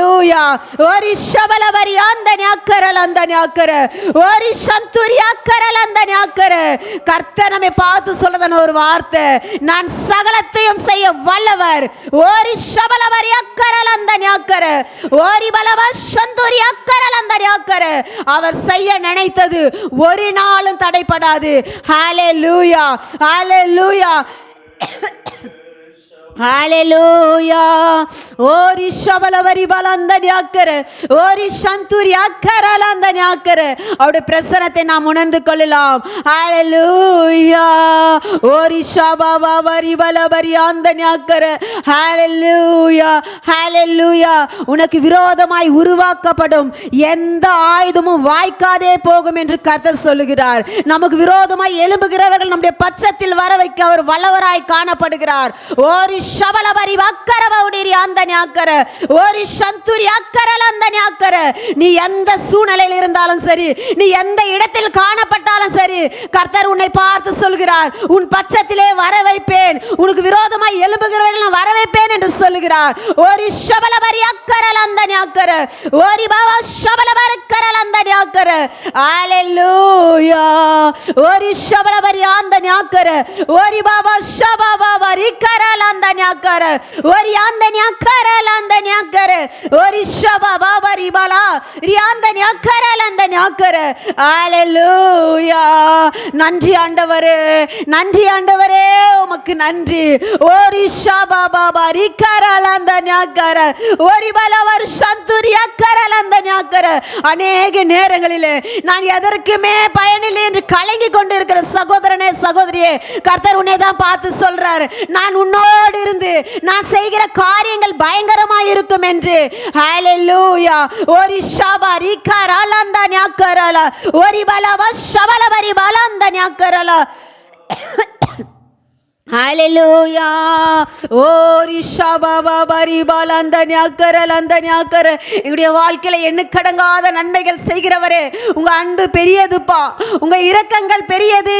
ஹalleluya ஒரு ஷபலபரி அந்த ஞாக்கரல் அந்த ஞாக்கர ஒரு சந்துரி அக்கரல் அந்த ஞாக்கர கர்த்தர் நம்மை பார்த்து சொல்றதான ஒரு வார்த்தை. நான் சகலத்தையும் செய்ய வல்லவர். ஒரு ஷபலபரி அக்கரல் அந்த ஞாக்கர ஓரி பலவ சந்துரி அக்கரல் அந்த ஞாக்கர அவர் செய்ய நினைத்தது ஒரு நாளும் தடைப்படாது. ஹாலே லூயா ஹாலே லூயா ஓரி ஷபலவரி பலந்த ஞாக்கர. ஓரி சந்துரி அக்கரல் அந்த ஞாக்கர. அவருடைய பிரசனத்தை நாம் உணர்ந்து கொள்ளலாம். ஹalleluya ஓரி ஷபவரி பலவரி அந்த ஞாக்கர. ஹalleluya ஹalleluya உனக்கு விரோதமாய் உருவாக்கப்படும் எந்த ஆயுதமும் வாய்க்காதே போகும் என்று கர்த்தர் சொல்லுகிறார். நமக்கு விரோதமாய் எழும்புகிறவர்கள் நம்முடைய பட்சத்தில் வர வைக்க அவர் வல்லவராய் காணப்படுகிறார். ஓரி ಶಬಲಬರಿ ಅಕ್ಕರವ ಉಡಿರಿ அந்த ஞாக்கர ஒரு சந்துரி அக்கரல் அந்த ஞாக்கர நீ எந்த சூழ்நிலையில் இருந்தாலும் சரி நீ எந்த இடத்தில் காணப்பட்டாலும் சரி கர்த்தர் உன்னை பார்த்து சொல்கிறார் உன் பட்சத்திலே வர வைப்பேன் உனக்கு விரோதமாய் எழும்புகிறவர்கள் நான் வர வைப்பேன் என்று சொல்லுகிறார் ஒரு ಶಬಲಬರಿ ಅಕ್ಕರಲ್ அந்த ஞாக்கர ஓரி பாபா ಶಬಲಬರಿ ಅಕ್ಕರಲ್ அந்த ஞாக்கர ஹalleluya ஓரி ಶಬಲಬರಿ அந்த ஞாக்கர ஓரி பாபா ಶಬಾಬಾ ರಿಕರಲ್ அந்த ஞாக்கர ஓரி அந்த ஞாக்கரல் அந்த ஞாக்கர ஓரி ಶಬಾಬಾ ರಿಬಲಾ ரி அந்த ஞாக்கரல் அந்த ஞாக்கர ஹalleluya நன்றி ஆண்டவரே நன்றி ஆண்டவரே உமக்கு நன்றி ஓரி ಶಬಾಬಾ ರಿಕರಲ್ அந்த ஞாக்கர ஓரி பலவர் சந்துரி அக்கரல் அந்த ஞாக்கர அநேக நேரங்களிலே நான் எதற்குமே பயனில்லை என்று கலங்கி கொண்டு இருக்கிற சகோதரனே சகோதரியே கர்த்தர் உன்னை தான் பார்த்து சொல்றார் நான் உன்னோடு இருந்து நான் செய்கிற காரியங்கள் பயங்கரமா இருக்கும் என்று. ஹalleluya ஒரு ஷபா ரிகரல் ஞாக்கரல ஒரு பலவ ஷபலபரி பலந்த ஞாக்கரல ஹலலூயா ஓ ரிஷா பாபா பரிபால் அந்த ஞாக்கர என்னுடைய வாழ்க்கையில எண்ணுக்கடங்காத நன்மைகள் செய்கிறவரே உங்க அன்பு பெரியதுப்பா. உங்க இரக்கங்கள் பெரியது.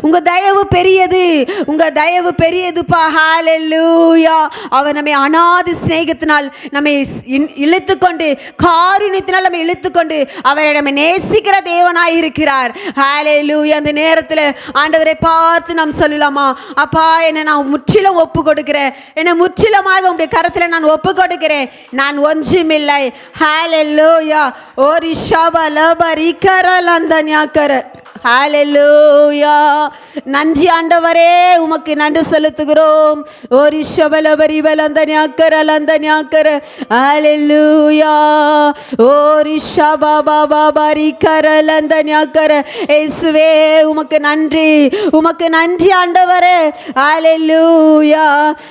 உங்க தயவு பெரியது. உங்க தயவு பெரியதுப்பா. ஹalleluya அவர் நம்மை அனாதி சிநேகத்தினால் நம்மை இன்- இழுத்துக்கொண்டு காருண்யத்தினால் நம்மை இழுத்துக்கொண்டு அவரை நம்மை நேசிக்கிற தேவனாய் இருக்கிறார் ஹalleluya அந்த நேரத்தில் ஆண்டவரை பார்த்து நாம் சொல்லலாமா? அப்பா என்னை நான் முற்றிலும் ஒப்பு கொடுக்கிறேன் என்னை முற்றிலுமாக உங்களுடைய கருத்தில் நான் ஒப்பு கொடுக்கிறேன் நான் ஒன்றுமில்லை. ஹalleluya ஓரி ஷபலபரி கரல் அந்த ஞாக்கர ஹalleluya நன்றி ஆண்டவரே உமக்கு நன்றி செலுத்துகிறோம். ஒரு ஓரி ஷபலபரி பலந்த ஞாக்கரல் அந்த ஞாக்கர ஹalleluya பாபா ஷபபபரி கரல் அந்த ஞாக்கர் இயேசுவே உமக்கு நன்றி. உமக்கு நன்றி ஆண்டவரே. ஹalleluya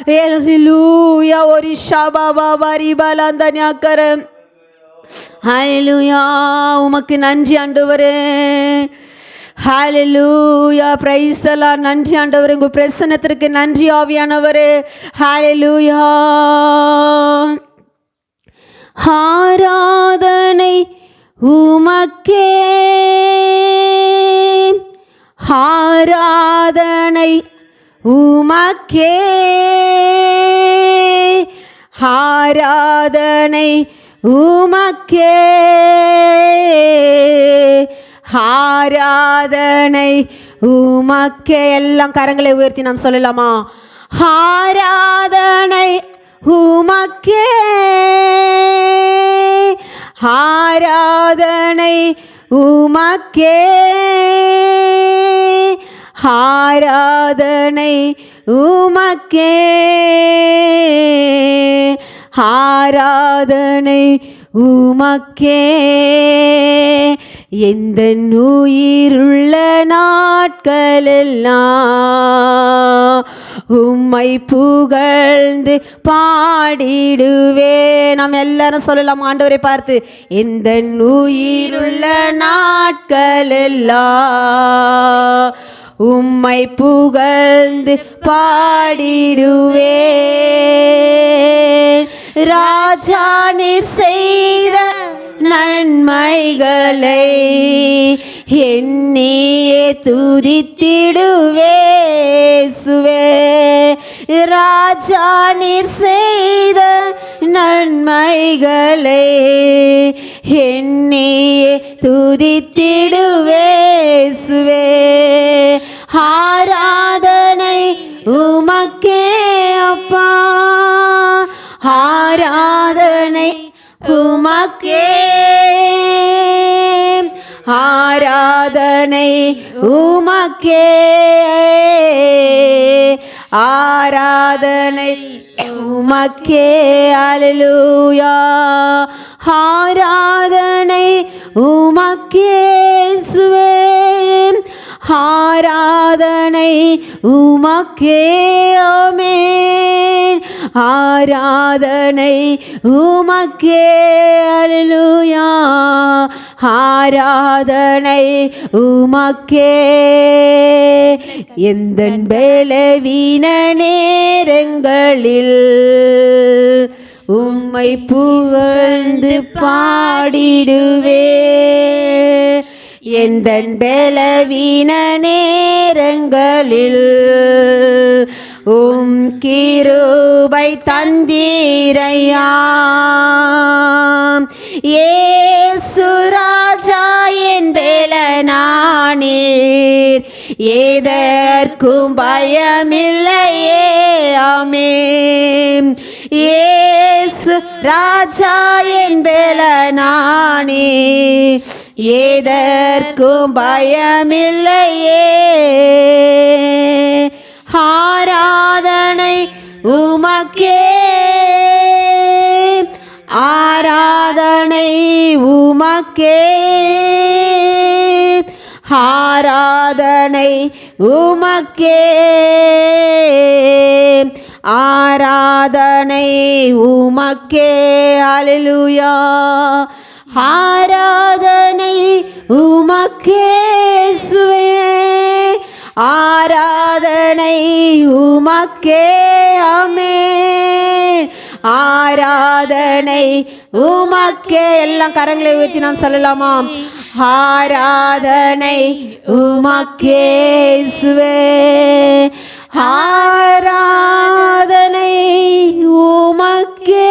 ஹalleluya ஓரி ஷபபபரி அந்த ஞாக்கர் ஹalleluya உமக்கு நன்றி ஆண்டவரே. ஹalleluya பிரைஸ் நன்றி ஆண்டவர். உங்கள் பிரசனத்திற்கு நன்றி ஆவியானவர். ஹalleluya ஆராதனை உமக்கே. ஆராதனை உமக்கே. ஆராதனை உமக்கே. ஆராதனை உமக்கே. எல்லாம் கரங்களை உயர்த்தி நாம் சொல்லலாமா? ஆராதனை உமக்கே. ஆராதனை உமக்கே. ஆராதனை உமக்கே. ஆராதனை உமக்கே. எந்த உயிருள்ள நாட்களெல்லாம் உம்மை புகழ்ந்து பாடிடுவே நாம் எல்லாரும் சொல்லலாம் ஆண்டவரை பார்த்து எந்த உயிருள்ள நாட்களெல்லாம் உம்மை புகழ்ந்து பாடிடுவே ராஜா நீர் செய்த நன்மைகளை எண்ணியே துதித்திடுவே சுவே ராஜா நீர் செய்த நன்மைகளை என்னையே துதித்திடுவேசுவே. ஆராதனை ஆராதனை உமக்கே. ஆராதனை உமக்கே. அலலூயா. ஆராதனை உமக்கே. சுவே ஆராதனை உமக்கே ஆராதனை உமக்கே அல்லேலூயா. ஆராதனை உமக்கே. எந்த பலவீன நேரங்களில் உம்மை புகழ்ந்து பாடிடுவே. எந்த பலவீன நேரங்களில் உம் கிருபை தந்தீரையா ஏ சுராஜா என் நானீர் ஏதற்கும் பயமில்லையே ஆமென். ஏசு ராஜா என் நானே ஏதற்கும் பயமில்லையே. ஆராதனை உமக்கே. ஆராதனை உமக்கே. ஆரா ஆராதனை உமக்கே. ஆராதனை உமக்கே. அலிலுயா ஆராதனை உமக்கே சுவே ஆராதனை உமக்கே அமே ஆராதனை உமக்கே. எல்லாம் கரங்களை உயர்த்தி நாம் சொல்லலாமா ஆராதனை உமக்கே சுவே ஆராதனை உமக்கே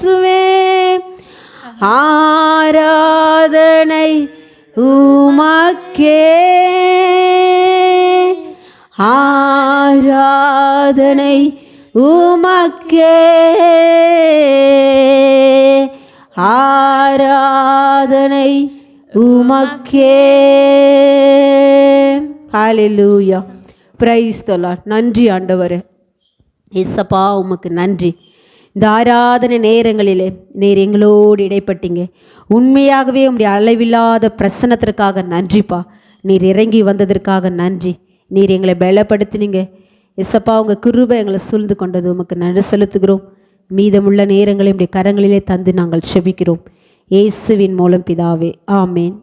சுவே ஆராதனை உமக்கே. ஆராதனை உமக்கே ஆராதனை உமக்கே. ஹalleluya பிரைஸ் தொல்லா நன்றி ஆண்டவர். இசப்பா உமக்கு நன்றி. இந்த ஆராதனை நேரங்களிலே நீர் எங்களோடு இடைப்பட்டீங்க. உண்மையாகவே உங்களுடைய அளவில்லாத பிரசனத்திற்காக நன்றிப்பா. நீர் இறங்கி வந்ததற்காக நன்றி. நீர் எங்களை பலப்படுத்தினீங்க. எசப்பா உங்கள் கிருபை எங்களை சூழ்ந்து கொண்டது. உமக்கு நன்றி செலுத்துகிறோம். மீதமுள்ள நேரங்களை உடைய கரங்களிலே தந்து நாங்கள் செபிக்கிறோம். இயேசுவின் மூலம் பிதாவே. ஆமேன்.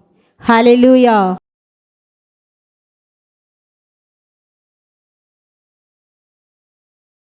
ஹலெலூயா